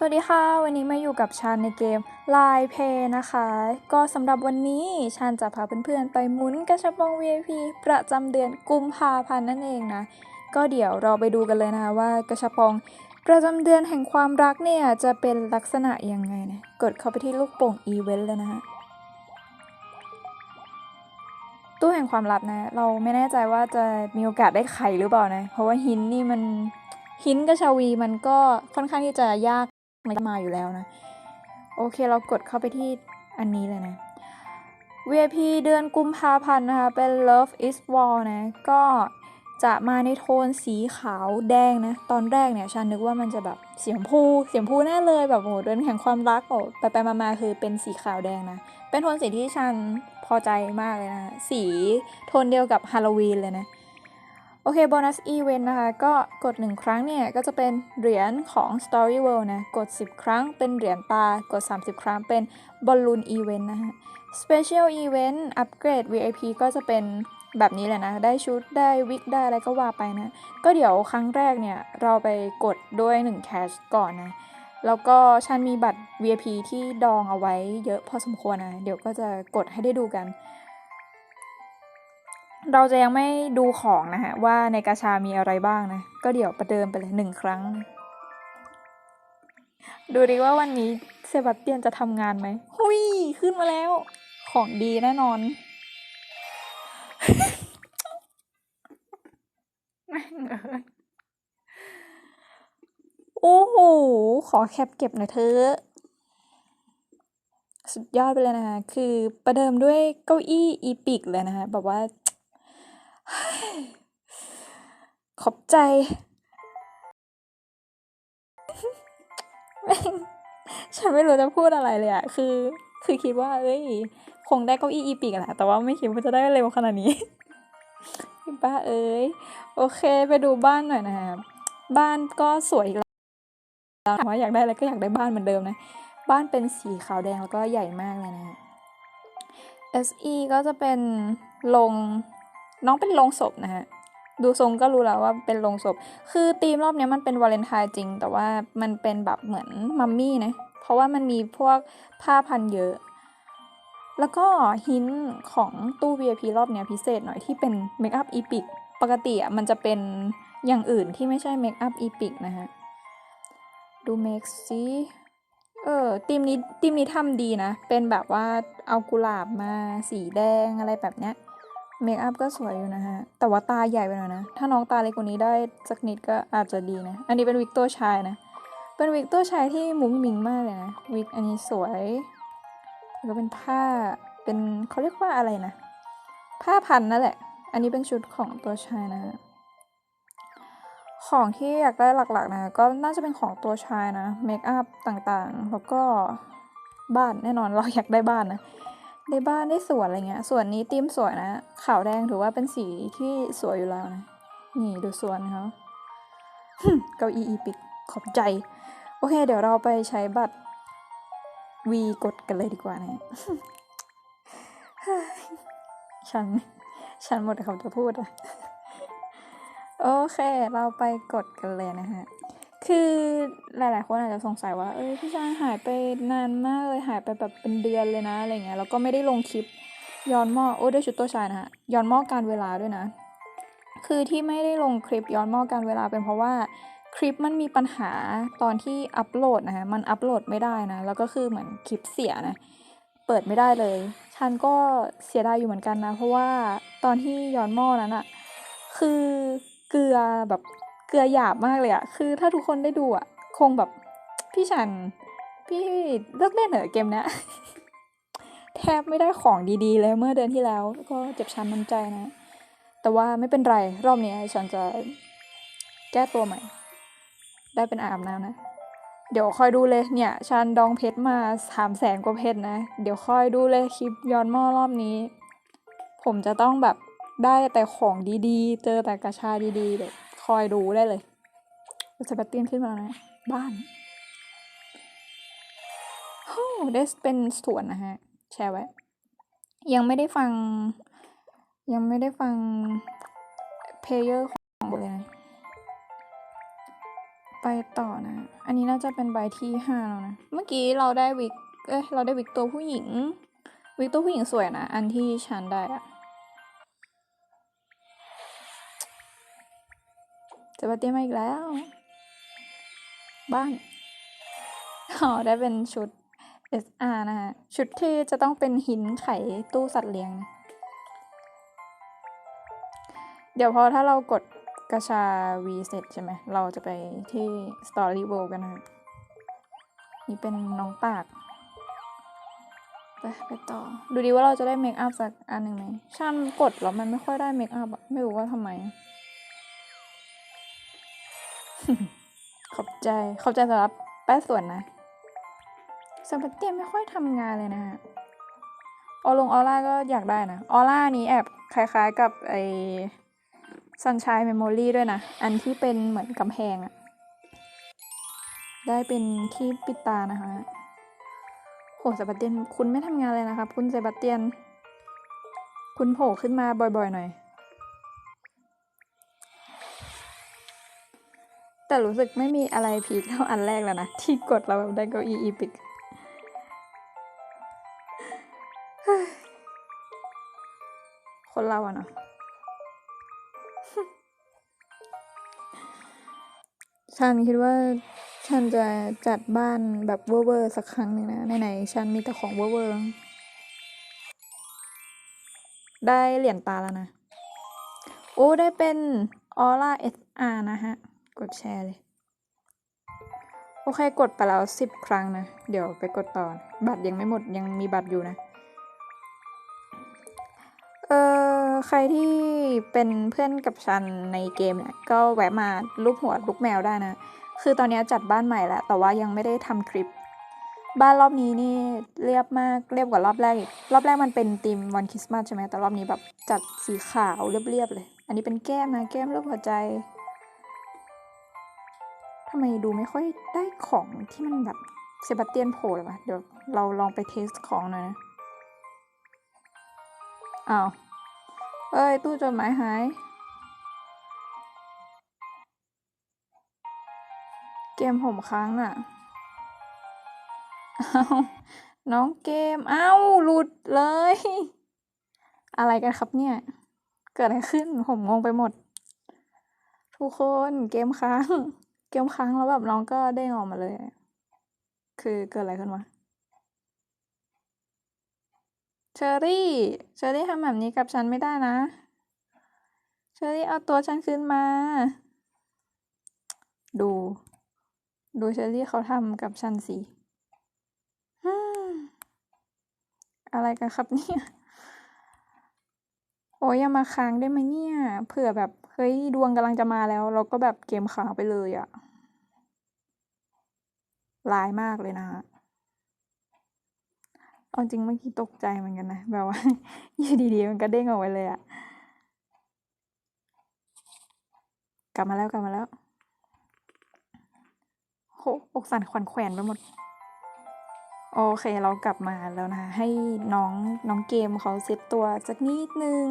สวัสดีค่ะ วันนี้มาอยู่กับชานในเกม Line Pay นะคะ ก็สำหรับวันนี้ชานจะพาเพื่อนๆ ไปหมุนกระชับปอง VIP ประจำเดือนกุมภาพันธ์นั่นเองนะ ก็เดี๋ยวเราไปดูกันเลยนะคะว่ากระชับปองประจำเดือนแห่งความรักเนี่ย จะเป็นลักษณะยังไงนะ กดเข้าไปที่ลูกโป่งอีเวนต์เลยนะคะตู้แห่งความลับนะ เราไม่แน่ใจว่าจะมีโอกาสได้ไขหรือเปล่านะ เพราะว่าหินนี่มันหินกับชาวีมันก็ค่อนข้างที่จะยาก มาอยู่แล้วนะ โอเคเรากดเข้าไปที่อันนี้เลยนะ VIP เดือนกุมภาพันธ์นะคะ เป็น Love is War นะ ก็จะมาในโทนสีขาวแดงนะ ตอนแรกเนี่ยฉันนึกว่ามันจะแบบสีชมพูสีชมพูแน่เลยแบบโอ้โหเดือนแห่งความรักโอ้ไปไปมามาคือเป็นสีขาวแดงนะ เป็นโทนสีที่ฉันพอใจมากเลยนะ สีโทนเดียวกับฮาโลวีนเลยนะ อเคโบนัสอีเวนต์นะคะ ก็กด 1 ครั้งเนี่ย ก็จะเป็นเหรียญของ Story World นะ กด 10 ครั้งเป็นเหรียญตา กด 30 ครั้งเป็นบอลลูนอีเวนต์นะฮะ Special Event อัปเกรด VIP ก็จะเป็นแบบนี้แหละนะ ได้ชุดได้วิกได้อะไรก็ว่าไปนะ ก็เดี๋ยวครั้งแรกเนี่ย เราไปกดด้วย1แคชก่อนนะ แล้วก็ฉันมีบัตร VIP ที่ดองเอาไว้เยอะพอสมควรนะ เดี๋ยวก็จะกดให้ได้ดูกัน เราจะยังไม่ดูของนะฮะ ว่าในกาชามีอะไรบ้างนะ ก็เดี๋ยวประเดิมไปเลยหนึ่งครั้ง ดูดิว่าวันนี้เซบาสเตียนจะทำงานไหมหุยขึ้นมาแล้ว ของดีแน่นอนแม่งเอ้ยโอ้โห ขอแคปเก็บหน่อยเถอะสุดยอดไปเลยนะคะ คือประเดิมด้วยเก้าอี้อีปิกเลยนะคะ แบบว่า ขอบใจแม่งฉันไม่รู้จะพูดอะไรเลยอะคือ คือคิดว่า เอ้ย คงได้เก้าอี้อีปิกแหละ แต่ว่าไม่คิดว่าจะได้เร็วขนาดนี้ป้าเอ้ย โอเค ไปดูบ้านหน่อยนะคะบ้านก็สวยอีกแล้วถามว่าอยากได้อะไรก็อยากได้บ้านเหมือนเดิมนะ บ้านเป็นสีขาวแดงแล้วก็ใหญ่มากเลยนะ SE ก็จะเป็นโรง น้องเป็นโรงศพนะฮะดูทรงก็รู้แล้วว่าเป็นโรงศพ คือธีมรอบนี้มันเป็นวาเลนไทน์จริง แต่ว่ามันเป็นแบบเหมือนมัมมี่นะเพราะว่ามันมีพวกผ้าพันเยอะ แล้วก็หินของตู้ VIP รอบเนี้ยพิเศษหน่อยที่เป็นเมคอัพอีพิกปกติอะมันจะเป็นอย่างอื่นที่ไม่ใช่เมคอัพอีพิกนะฮะ ดูเมคซิเออทีมนี้ทีมนี้ทำดีนะ เป็นแบบว่าเอากุหลาบมาสีแดงอะไรแบบเนี้ย เมคอัพก็สวยอยู่นะฮะ แต่ว่าตาใหญ่ไปหน่อยนะ ถ้าน้องตาเล็กกว่านี้ได้สักนิดก็อาจจะดีนะ อันนี้เป็นวิกตัวชายนะ เป็นวิกตัวชายที่มุ้งมิงมากเลยนะ วิกอันนี้สวย แล้วก็เป็นผ้า เป็นเขาเรียกว่าอะไรนะ ผ้าพันนั่นแหละ อันนี้เป็นชุดของตัวชายนะฮะ ของที่อยากได้หลักๆนะ ก็น่าจะเป็นของตัวชายนะ เมคอัพต่างๆ แล้วก็บ้านแน่นอนเราอยากได้บ้านนะ ได้บ้านได้สวนอะไรเงี้ยส่วนนี้ธีมสวยนะขาวแดงถือว่าเป็นสีที่สวยอยู่แล้วนะนี่ดูสวนเขาเก้าอี้อีปิกขอบใจ โอเค เดี๋ยวเราไปใช้บัตร V กดกันเลยดีกว่านะฉัน ฉันหมดคำจะพูดอะโอเค เราไปกดกันเลยนะฮะ คือ หลาย ๆ คนอาจจะสงสัยว่า เอ้ยพี่ชายหายไปนานมากเลยหายไปแบบเป็นเดือนเลยนะอะไรเงี้ยแล้วก็ไม่ได้ลงคลิปย้อนหม้อโอ้ยได้ชุดตัวชายนะฮะย้อนหม้อการเวลาด้วยนะ คือที่ไม่ได้ลงคลิปย้อนหม้อการเวลาเป็นเพราะว่าคลิปมันมีปัญหาตอนที่อัปโหลดนะฮะมันอัปโหลดไม่ได้นะ แล้วก็คือเหมือนคลิปเสียนะ เปิดไม่ได้เลย ฉันก็เสียดายอยู่เหมือนกันนะ เพราะว่าตอนที่ย้อนหม้อนั้นอะคือเกลือแบบเกลือหยาบมากเลยอะคือถ้าทุกคนได้ดูอะ คงแบบพี่ฉันพี่เลิกเล่นเหรอะเกมนี้ยแทบไม่ได้ของดีๆเลยเมื่อเดือนที่แล้วก็เจ็บช้ำน้ำใจนะ แต่ว่าไม่เป็นไร รอบนี้ฉันจะแก้ตัวใหม่ ได้เป็นอาบน้ำนะ เดี๋ยวคอยดูเลยเนี่ยฉันดองเพชรมาสามแสนกว่าเพชรนะ เดี๋ยวคอยดูเลยคลิปย้อนหม้อรอบนี้ ผมจะต้องแบบได้แต่ของดีๆ เจอแต่กระชาดีๆเดี๋ยวคอยดูได้เลยสเปตเตียนขึ้นมานะ บ้านโอ้ได้เป็นสวนนะฮะ แชร์ไว้ ยังไม่ได้ฟัง ยังไม่ได้ฟังเพลเยอร์ของเลย ไปต่อนะ อันนี้น่าจะเป็นใบที่ห้าแล้วนะ เมื่อกี้เราได้วิก เอ้ย เราได้วิกตัวผู้หญิง วิกตัวผู้หญิงสวยนะ อันที่ฉันได้อะจะมาเตรียมมาอีกแล้ว บ้านอ๋อได้เป็นชุด SR นะคะชุดที่จะต้องเป็นหินไขตู้สัตว์เลี้ยง เดี๋ยวพอถ้าเรากดกระชา V เสร็จใช่ไหม เราจะไปที่ Story World กันนะคะนี่เป็นน้องปาก ไปไปต่อ ดูดีว่าเราจะได้เมคอัพสักอันหนึ่งไหมช่ำกดแล้วมันไม่ค่อยได้เมคอัพอะไม่รู้ว่าทำไม ขอบใจ ขอบใจสำหรับแป้ส่วนนะสมบัติเตียมไม่ค่อยทำงานเลยนะฮะออลงออร่าก็อยากได้นะ ออร่านี้แอบคล้ายๆกับไอ Sunshine Memory ด้วยนะ อันที่เป็นเหมือนกำแพงอะได้เป็นที่ปิดตานะคะโหเซบาสเตียน คุณไม่ทำงานเลยนะครับ คุณเซบาสเตียน คุณโผล่ขึ้นมาบ่อยๆหน่อย แต่รู้สึกไม่มีอะไรพีคเท่าอันแรกแล้วนะ ที่กดเราแบบได้เก้าอี้อีพิกคนเราอะเนาะฉันคิดว่าฉันจะจัดบ้านแบบเวอร์ๆสักครั้งหนึ่งนะไหนๆฉันมีแต่ของเวอร์ๆได้เหรียญตาแล้วนะ โอ้ ได้เป็นออร่า SR นะฮะ กดแชร์เลย โอเคกดไปแล้วสิบครั้งนะ เดี๋ยวไปกดต่อ บัตรยังไม่หมดยังมีบัตรอยู่นะ เออใครที่เป็นเพื่อนกับฉันในเกมเนี่ย ก็แวะมารูปหัวลูกแมวได้นะ คือตอนนี้จัดบ้านใหม่แล้ว แต่ว่ายังไม่ได้ทำคลิป บ้านรอบนี้นี่เรียบมากเรียบกว่ารอบแรกอีก รอบแรกมันเป็นธีมวันคริสต์มาสใช่ไหมแต่รอบนี้แบบจัดสีขาวเรียบๆเลย อันนี้เป็นแก้มนะแก้มรูปหัวใจ ทำไมดูไม่ค่อยได้ของที่มันแบบเซบาสเตียนโผล่เลยวะเดี๋ยวเราลองไปเทสของหน่อยนะอ้าวเอ้ย ตู้จดหมายหาย เกมผมค้างน่ะอ้าวน้องเกมอ้าวหลุดเลย อะไรกันครับเนี่ย เกิดอะไรขึ้น ผมงงไปหมด ทุกคนเกมค้าง เกมค้างแล้วแบบน้องก็เด้งออกมาเลย คือเกิดอะไรขึ้นวะเชอรี่ เชอรี่ทำแบบนี้กับฉันไม่ได้นะ เชอรี่เอาตัวฉันคืนมา ดู ดูเชอรี่เขาทำกับฉันสิอะไรกันครับเนี่ย โอ้ยอย่ามาค้างได้ไหมเนี่ย เผื่อแบบ เฮ้ย ดวงกำลังจะมาแล้ว เราก็แบบเกมค้างไปเลยอะร้ายมากเลยนะฮะเอาจริงเมื่อกี้ตกใจเหมือนกันนะ แบบว่าอยู่ดีๆมันก็เด้งออกไปเลยอะกลับมาแล้วกลับมาแล้วโหอกสั่นขวัญแขวนไปหมด โอเคเรากลับมาแล้วนะให้น้องน้องเกมเขาเซตตัวสักนิดนึง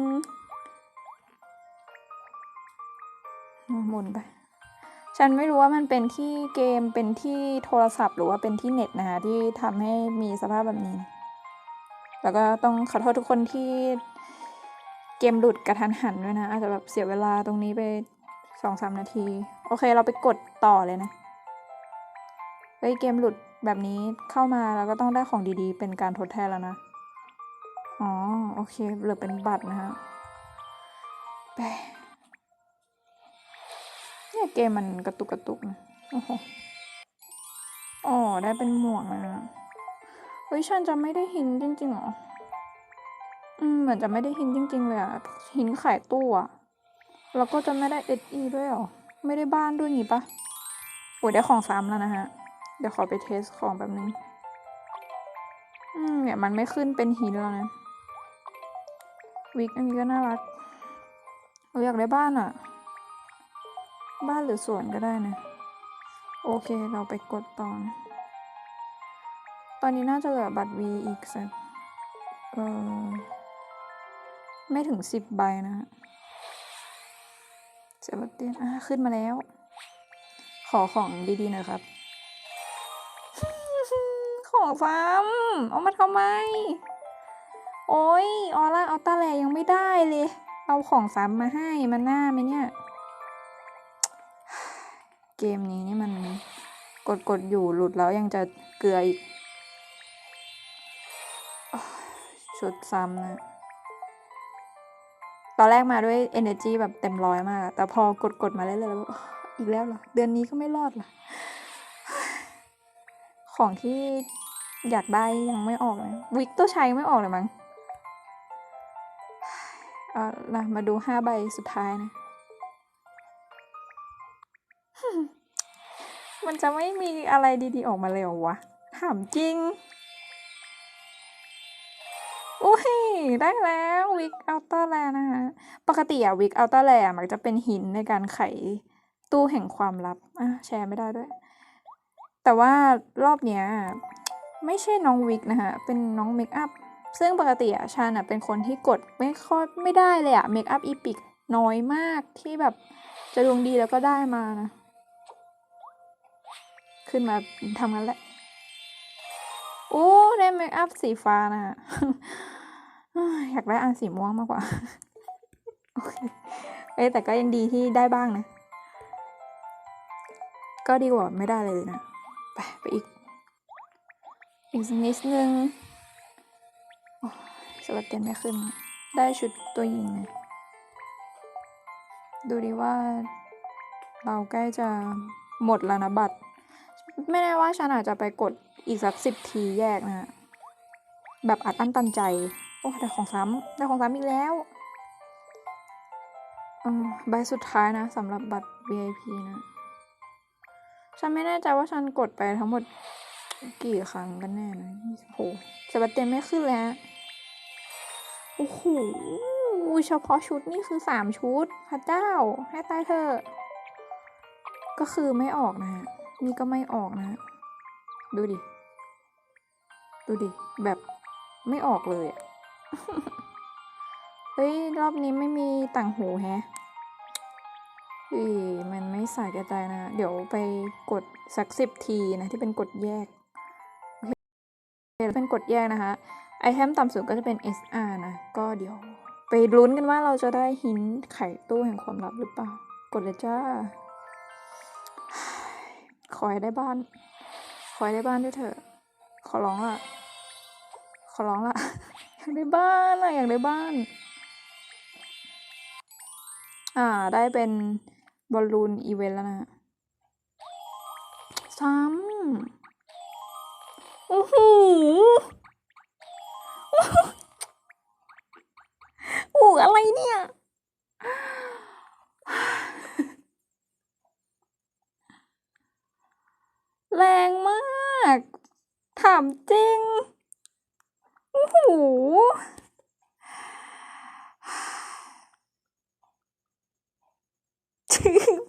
หมุนไปฉันไม่รู้ว่ามันเป็นที่เกมเป็นที่โทรศัพท์หรือว่าเป็นที่เน็ตนะคะที่ทำให้มีสภาพแบบนี้ แล้วก็ต้องขอโทษทุกคนที่เกมหลุดกระทันหันด้วยนะ อาจจะแบบเสียเวลาตรงนี้ไปสองสามนาที โอเคเราไปกดต่อเลยนะเฮ้ยเกมหลุด แบบนี้เข้ามาแล้วก็ต้องได้ของดีๆ เป็นการทดแทนแล้วนะ อ๋อ โอเคเหลือเป็นบัตรนะฮะไปเนี่ยเกมมันกระตุกกระตุกนะโอ้โหอ๋อ ได้เป็นหมวกนะเฮ้ยฉันจะไม่ได้หินจริงๆหรอ อืม เหมือนจะไม่ได้หินจริง ๆ เลยอะหินขายตู้อะแล้วก็จะไม่ได้เออีด้วยหรอ ไม่ได้บ้านด้วยงี้ปะโอ้ยได้ของซ้ำแล้วนะฮะ เดี๋ยวขอไปเทสของแบบนึง อืมเนี่ยมันไม่ขึ้นเป็นหินแล้วนะ วิกอันนี้ก็น่ารักเราอยากได้บ้านอะบ้านหรือสวนก็ได้นะ โอเคเราไปกดต่อนะตอนนี้น่าจะเหลือบัตร V อีกสักเออไม่ถึงสิบใบนะฮะเซบาสเตียนอะขึ้นมาแล้ว ขอของดีๆหน่อยครับ ของซ้ำเอามาทำไม โอ้ยออร่าเอัลต้าแลยังไม่ได้เลย เอาของซ้ำมาให้มันหน้าไหมเนี่ย เกมนี้นี่มันกดกดอยู่หลุดแล้วยังจะเกลืออีกชุดซ้ำนะตอนแรกมาด้วย energy แบบเต็มร้อยมาก แต่พอกดกดมาเรื่อยๆแล้วอีกแล้วเหรอ เดือนนี้ก็ไม่รอดเหรอ ของที่อยากได้ยังไม่ออกเลยวิกตัวใช้ยังไม่ออกเลยมั้งเอาล่ะมาดูห้าใบสุดท้ายนะ มันจะไม่มีอะไรดีๆออกมาเลยเหรอวะ ถามจริง อุ้ย ได้แล้ววิกอัลต้าแลนะคะปกติอะวิกอัลต้าแลมักจะเป็นหินในการไขตู้แห่งความลับ อะ แชร์ไม่ได้ด้วย แต่ว่ารอบเนี้ยไม่ใช่น้องวิกนะคะเป็นน้องเมคอัพซึ่งปกติอะชันอะเป็นคนที่กดไม่ค่อยไม่ได้เลยอะเมคอัพอีพิกน้อยมากที่แบบจะดวงดีแล้วก็ได้มานะ ขึ้นมาทำงั้นแหละ โอ้ได้เมคอัพสีฟ้านะฮะอยากได้อันสีม่วงมากกว่า โอเคเอ้แต่ก็ยังดีที่ได้บ้างนะ ก็ดีกว่าไม่ได้เลยนะ ไปไปอีก อีกสักนิดนึงโอ้ยสวัสดีไม่ขึ้น ได้ชุดตัวหญิงนะดูดีว่าเราใกล้จะหมดแล้วนะบัตร ไม่แน่ว่าฉันอาจจะไปกดอีกสักสิบทีแยกนะ แบบอัดอั้นตันใจ โอ้ได้ของซ้ำได้ของซ้ำอีกแล้วอืมใบสุดท้ายนะสำหรับบัตร VIP นะ ฉันไม่แน่ใจว่าฉันกดไปทั้งหมดกี่ครั้งกันแน่นะโอ้โหสบัตเต็มไม่ขึ้นเลยฮะโอ้โห เฉพาะชุดนี่คือสามชุด พระเจ้า ให้ตายเถอะก็คือไม่ออกนะฮะ นี่ก็ไม่ออกนะฮะดูดิ ดูดิ แบบไม่ออกเลยอะเฮ้ย รอบนี้ไม่มีต่างหูแฮะ เฮ้ยมันไม่สายก่ใจายนะ เดี๋ยวไปกดสักสิบทีนะ ที่เป็นกดแยกโอเคเป็นกดแยกนะคะไอเทมต่ำสุดก็จะเป็น SR นะ ก็เดี๋ยว ไปลุ้นกันว่าเราจะได้หินไข่ตู้แห่งความลับหรือเปล่า กดเลยจ้า ขอให้ได้บ้าน ขอให้ได้บ้านด้วยเถอะ ขอร้องละขอร้องละอยากได้บ้านอะอยากได้บ้าน อ่า ได้เป็น บอลลูนอีเวนต์แล้วนะซ้ำโอ้โหโอ้โหอะไรเนี่ย แรงมาก ถามจริง โอ้โห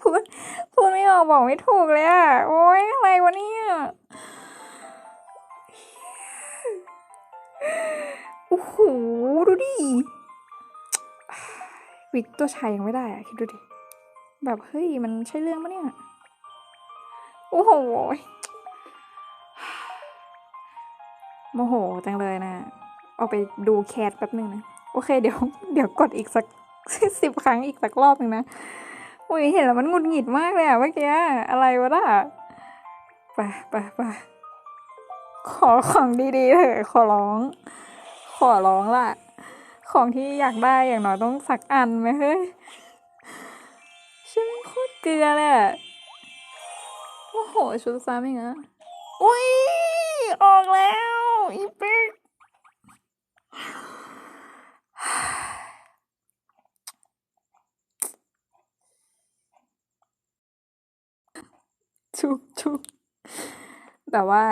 พูด พูดไม่ออก บอกไม่ถูกเลยอะโอ๊ยอะไรวะเนี่ยโอ้โหดูดิวิกตัวชายยังไม่ได้อะคิดดูดิ แบบเฮ้ยมันใช่เรื่องปะเนี่ย โอ้โหโมโหจังเลยนะออกไปดูแคสแป๊บหนึ่งนะ โอเคเดี๋ยว เดี๋ยวกดอีกสักสิบครั้งอีกสักรอบหนึ่งนะ อุ้ยเห็นแล้วมันหงุดหงิดมากเลยอะเมื่อกี้อะไรวะน่ะไปไปไปขอของดีๆเถอะขอร้อง ขอร้องล่ะ ของที่อยากได้อย่างน้อยต้องสักอันไหมเฮ้ยฉันโคตรเกลือเลยอะโอ้โหชุดซ้ำอีกนะอุ้ยออกแล้วอีปิก ชุกชุกแบบว่า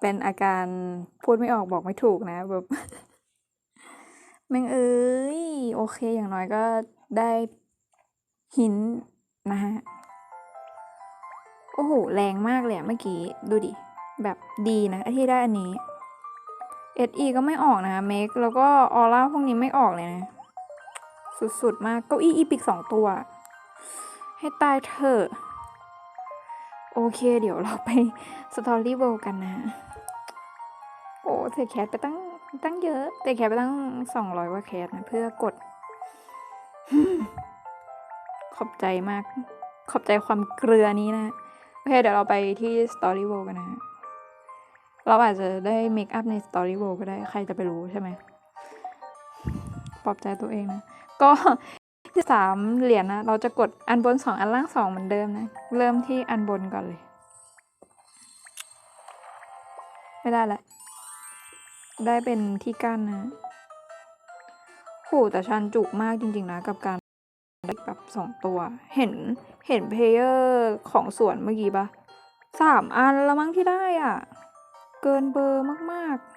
เป็นอาการพูดไม่ออกบอกไม่ถูกนะแบบแม่งเอ้ยโอเคอย่างน้อยก็ได้หินนะฮะโอ้โหแรงมากเลยเมื่อกี้ดูดิ แบบดีนะที่ได้อันนี้ SE ก็ไม่ออกนะเมคแล้วก็ออร่าพวกนี้ไม่ออกเลยนะ สุดๆมากเก้าอี้อีพิกสองตัว ให้ตายเถอะ โอเค เดี๋ยวเราไปสตอรี่ o วกันนะ โอ้เสียแคสไปตั้งตั้งเยอะแต่แคสไปตั้งสองร้อยกว่าแคสนะ เพื่อกด ขอบใจมาก ขอบใจความเกลือนี้นะ โอเค เดี๋ยวเราไปที่ Story World กันนะ เราอาจจะได้เมคอัพใน Story World ก็ได้ ใครจะไปรู้ใช่ไหมปลอบใจตัวเองนะ ก็ ที่สามเหรียญนะเราจะกดอันบนสองอันล่างสองเหมือนเดิมนะเริ่มที่อันบนก่อนเลย ไม่ได้ละได้เป็นที่กั้นนะโหแต่ชันจุกมากจริงๆนะกับการได้แบบสองตัว เห็นเห็นเพลเยอร์ของสวนเมื่อกี้ปะสามอันแล้วมั้งที่ได้อะ เกินเบอร์มากๆ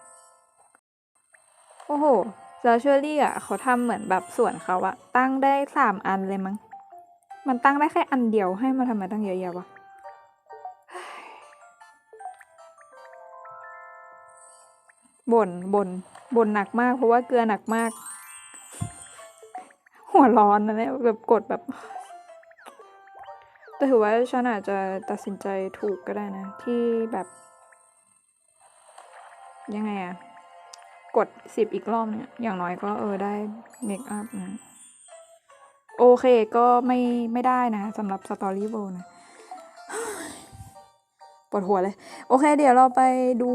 โอ้โห แล้วเชอรี่อะเขาทำเหมือนแบบสวนเขาอะตั้งได้สามอันเลยมั้ง มันตั้งได้แค่อันเดียวให้มาทำไมตั้งเยอะแยะวะบ่นบ่นบ่นหนักมาก เพราะว่าเกลือหนักมาก หัวร้อนนะเนี่ยแบบกดแบบ แต่ถือว่าฉันอาจจะตัดสินใจถูกก็ได้นะ ที่แบบ ยังไงอะ กดสิบอีกรอบเนี่ยอย่างน้อยก็เออได้เมคอัพนะโอเคก็ไม่ไม่ได้นะสำหรับสตอรี่โบนะปวดหัวเลย โอเค เดี๋ยวเราไปดู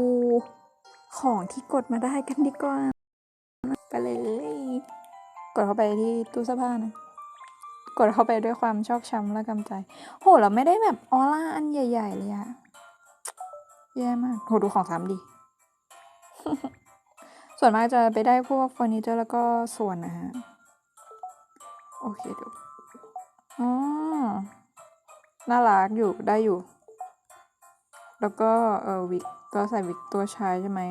ของที่กดมาได้กันดีกว่า ไปเลย กดเข้าไปที่ตู้เสื้อผ้านะ กดเข้าไปด้วยความชอกช้ำและกำใจ โห เราไม่ได้แบบออร่าอันใหญ่ ๆ เลยอะแย่มาก โห ดูของซ้ำดิ ส่วนมากจะไปได้พวกเฟอร์นิเจอร์แล้วก็ส่วนนะฮะ โอเคเดี๋ยวอ๋อน่ารักอยู่ได้อยู่ แล้วก็เออวิกก็ใส่วิกตัวชายใช่ไหม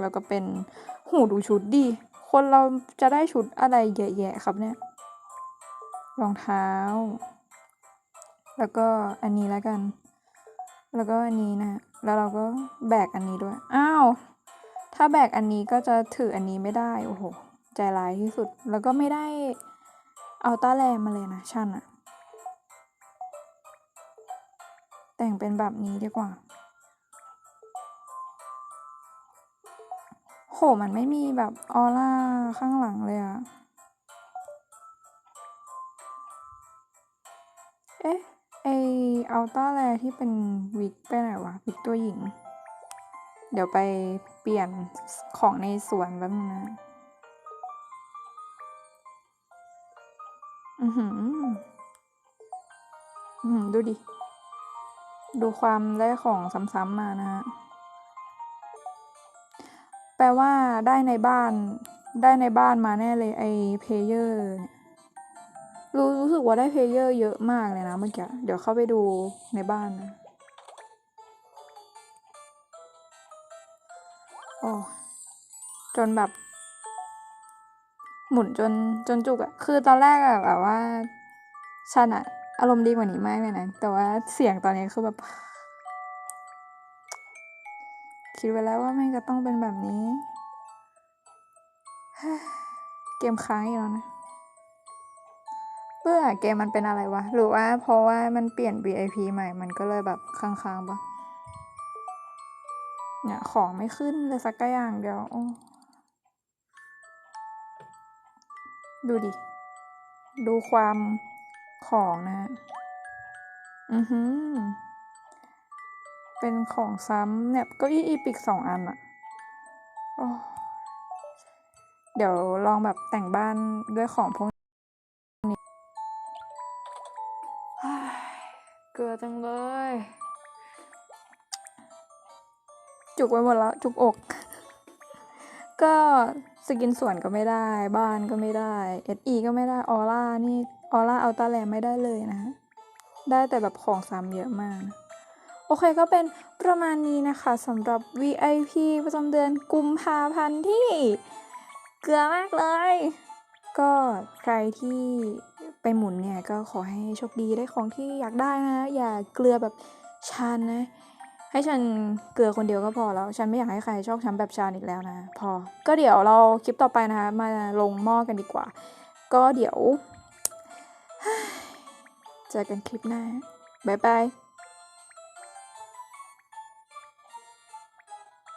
แล้วก็เป็นหูดูชุดดิคนเราจะได้ชุดอะไรเยอะแยะครับเนี่ยรองเท้า แล้วก็อันนี้แล้วกัน แล้วก็อันนี้นะ แล้วเราก็แบกอันนี้ด้วย อ้าว ถ้าแบกอันนี้ก็จะถืออันนี้ไม่ได้ โอ้โห ใจร้ายที่สุด แล้วก็ไม่ได้เอาต้าแรมมาเลยนะชันอะแต่งเป็นแบบนี้ดีกว่า โห มันไม่มีแบบออร่าข้างหลังเลยอะเอ๊ะ ไออัลต้าแลที่เป็นวิกไปไหนวะ วิกตัวหญิง เดี๋ยวไปเปลี่ยนของในสวนแป๊บนึงนะอือหืออือดูดิ ดูความได้ของซ้ำๆมานะฮะ แปลว่าได้ในบ้าน ได้ในบ้านมาแน่เลยไอเพเยอร์เนี่ยรู้รู้สึกว่าได้เพเยอร์เยอะมากเลยนะเมื่อกี้ เดี๋ยวเข้าไปดูในบ้านนะ จนแบบ หมุนจนจนจุกอะคือตอนแรกอะแบบว่าฉันอะอารมณ์ดีกว่านี้มากเลยนะ แต่ว่าเสียงตอนนี้คือแบบ คิดไว้แล้วว่าแม่งจะต้องเป็นแบบนี้ เกมค้างอีกแล้วนะเบื่อเกมมันเป็นอะไรวะ หรือว่าเพราะว่ามันเปลี่ยน VIP ใหม่ มันก็เลยแบบค้างๆปะเนี่ยของไม่ขึ้นเลยสักอย่างเดียวโอ้ ดูดิ ดูความของนะ อือหือ เป็นของซ้ำเนี่ยก็อี้อีพิกสองอันอะอเดี๋ยวลองแบบแต่งบ้านด้วยของพวกนี้เกลือจังเลย จุกไปหมดแล้ว จุกอก ก็ สกินส่วนก็ไม่ได้ บ้านก็ไม่ได้ SE ก็ไม่ได้ออร่านี่ออร่าอัลตาแลไม่ได้เลยนะได้แต่แบบของซ้ำเยอะมาก โอเคก็เป็นประมาณนี้นะคะสำหรับ VIP ประจำเดือนกุมภาพันธ์ที่เกลือมากเลย ก็ใครที่ไปหมุนเนี่ยก็ขอให้โชคดีได้ของที่อยากได้นะ อย่าเกลือแบบชันนะ ให้ฉันเกลือคนเดียวก็พอแล้ว ฉันไม่อยากให้ใครชอกช้ำแบบชานอีกแล้วนะ พอ ก็เดี๋ยวเราคลิปต่อไปนะคะ มาลงหม้อกันดีกว่า ก็เดี๋ยว เจอกันคลิปหน้า บ๊ายบาย